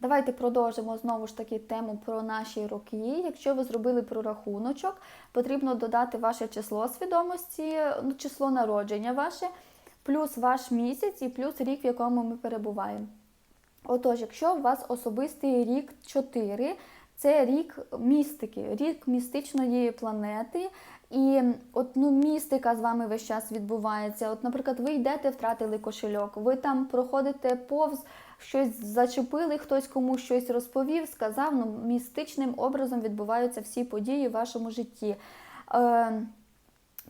Давайте продовжимо знову ж таки тему про наші роки. Якщо ви зробили прорахуночок, потрібно додати ваше число свідомості, ну, число народження ваше, плюс ваш місяць і плюс рік, в якому ми перебуваємо. Отож, якщо у вас особистий рік 4, це рік містики, рік містичної планети. І от ну, містика з вами весь час відбувається. От, наприклад, ви йдете, втратили кошельок, ви там проходите повз, щось зачепили, хтось комусь щось розповів, сказав. Ну, містичним образом відбуваються всі події в вашому житті. Е,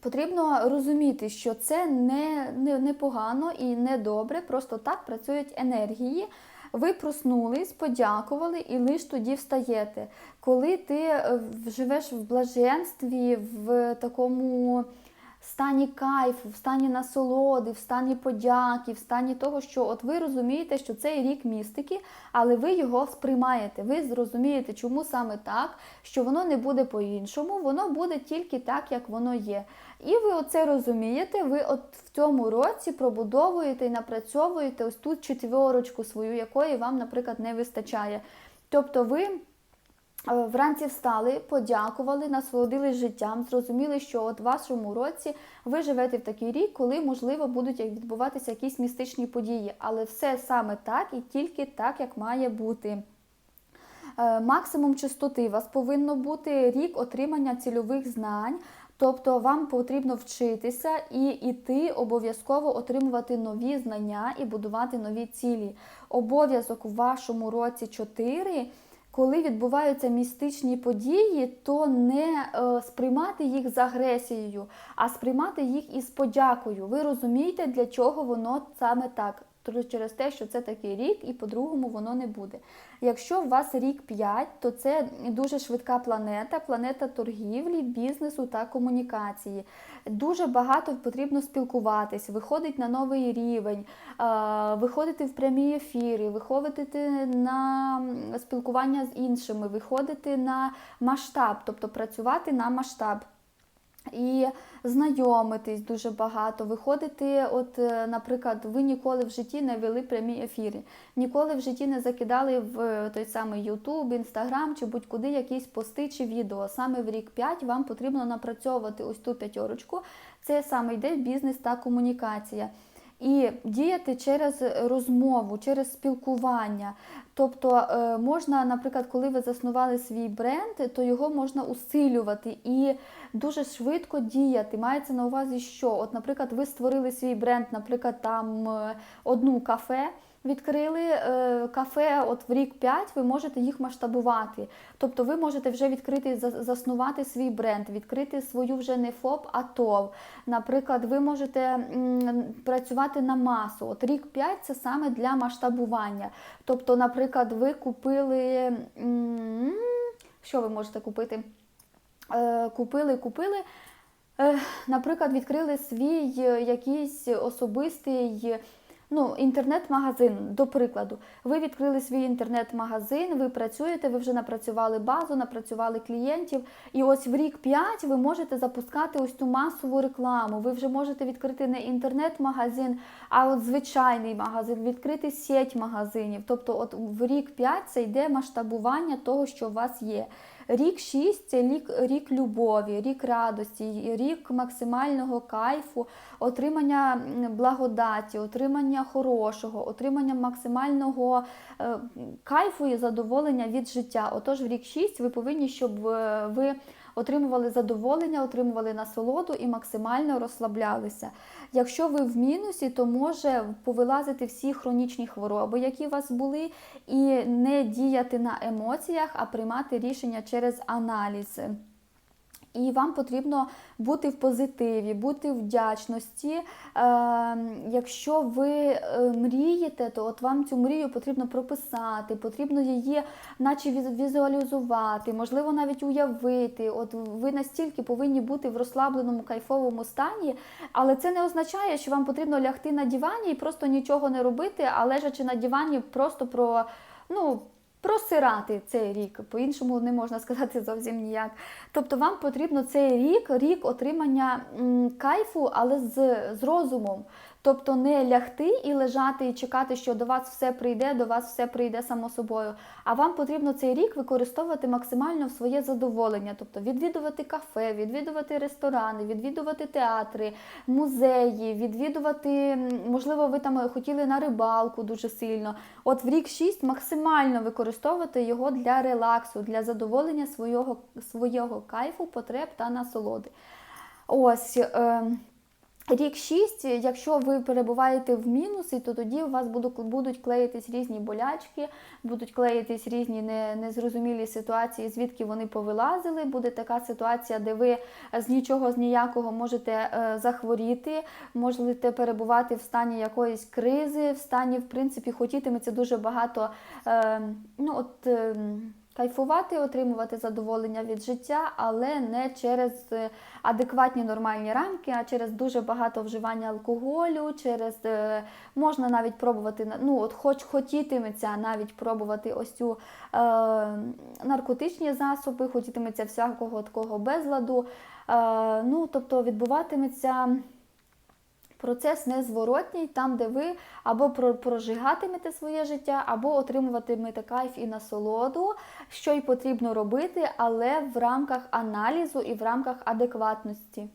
Потрібно розуміти, що це не, не, не погано і не добре, просто так працюють енергії. Ви проснулись, подякували і лиш тоді встаєте. Коли ти е, живеш в блаженстві, в такому стані кайфу, в стані насолоди, в стані подяки, в стані того, що от ви розумієте, що це рік містики, але ви його сприймаєте. Ви зрозумієте, чому саме так, що воно не буде по-іншому, воно буде тільки так, як воно є. І ви оце розумієте, ви от в цьому році пробудовуєте і напрацьовуєте ось тут четверочку свою, якої вам, наприклад, не вистачає. Тобто ви вранці встали, подякували, насолодились життям, зрозуміли, що от в вашому році ви живете в такий рік, коли, можливо, будуть відбуватися якісь містичні події. Але все саме так і тільки так, як має бути. Е, Максимум чистоти у вас повинно бути рік отримання цільових знань. Тобто вам потрібно вчитися і йти обов'язково отримувати нові знання і будувати нові цілі. Обов'язок у вашому році 4, коли відбуваються містичні події, то не е, сприймати їх з агресією, а сприймати їх із подякою. Ви розумієте, для чого воно саме так. Через те, що це такий рік, і по-другому воно не буде. Якщо у вас рік 5, то це дуже швидка планета, планета торгівлі, бізнесу та комунікації. Дуже багато потрібно спілкуватись, виходить на новий рівень, виходити в прямі ефіри, виходити на спілкування з іншими, виходити на масштаб, тобто працювати на масштаб. І знайомитись дуже багато, виходити, от, е, наприклад, ви ніколи в житті не вели прямі ефіри, ніколи в житті не закидали в той самий YouTube, Instagram чи будь-куди якісь пости чи відео. Саме в рік 5 вам потрібно напрацьовувати ось ту п'ятерочку. Це саме йде бізнес та комунікація. І діяти через розмову, через спілкування. Тобто е, можна, наприклад, коли ви заснували свій бренд, то його можна усилювати і дуже швидко діяти. Мається на увазі, що, от, наприклад, ви створили свій бренд, наприклад, там е, одну кафе. Відкрили е, кафе от в рік 5, ви можете їх масштабувати. Тобто ви можете вже відкрити, заснувати свій бренд, відкрити свою вже не ФОП, а ТОВ. Наприклад, ви можете м, працювати на масу. От рік 5 це саме для масштабування. Тобто, наприклад, ви купили, м, що ви можете купити? Е, купили, купили. Е, наприклад, відкрили свій е, якийсь особистий ну, інтернет-магазин, до прикладу, ви відкрили свій інтернет-магазин, ви працюєте, ви вже напрацювали базу, напрацювали клієнтів. І ось в рік 5 ви можете запускати ось ту масову рекламу. Ви вже можете відкрити не інтернет-магазин, а от звичайний магазин, відкрити сеть магазинів. Тобто, от в рік 5 це йде масштабування того, що у вас є. Рік 6 це рік, рік любові, рік радості, рік максимального кайфу, отримання благодаті, отримання хорошого, отримання максимального е, кайфу і задоволення від життя. Отож, в рік 6 ви повинні, щоб е, ви отримували задоволення, отримували насолоду і максимально розслаблялися. Якщо ви в мінусі, то може повилазити всі хронічні хвороби, які у вас були, і не діяти на емоціях, а приймати рішення через аналіз. І вам потрібно бути в позитиві, бути в вдячності. Е, Якщо ви е, мрієте, то от вам цю мрію потрібно прописати, потрібно її наче візуалізувати, можливо, навіть уявити. От Ви настільки повинні бути в розслабленому кайфовому стані, але це не означає, що вам потрібно лягти на дивані і просто нічого не робити, а лежачи на дивані, просто про. ну, просирати цей рік, по-іншому не можна сказати зовсім ніяк. Тобто вам потрібно цей рік, рік отримання кайфу, але з, з розумом. Тобто не лягти і лежати і чекати, що до вас все прийде, до вас все прийде само собою. А вам потрібно цей рік використовувати максимально в своє задоволення, тобто відвідувати кафе, відвідувати ресторани, відвідувати театри, музеї, відвідувати, можливо, ви там хотіли на рибалку дуже сильно. От в рік 6 максимально використовувати його для релаксу, для задоволення свого, свого кайфу, потреб та насолоди. Ось. Е, Рік 6, якщо ви перебуваєте в мінусі, то тоді у вас будуть, клеїтись різні болячки, будуть клеїтись різні не, незрозумілі ситуації, звідки вони повилазили. Буде така ситуація, де ви з нічого з ніякого можете е, захворіти, можете перебувати в стані якоїсь кризи, в стані, в принципі, хотітиметься дуже багато. Е, ну, от, е, Кайфувати, отримувати задоволення від життя, але не через е, адекватні нормальні рамки, а через дуже багато вживання алкоголю, через е, можна навіть пробувати ну от хоч хотітиметься навіть пробувати ось цю е, наркотичні засоби, хотітиметься всякого такого безладу. Е, ну тобто відбуватиметься. Процес незворотній, там, де ви або прожигатимете своє життя, або отримуватимете кайф і насолоду, що й потрібно робити, але в рамках аналізу і в рамках адекватності.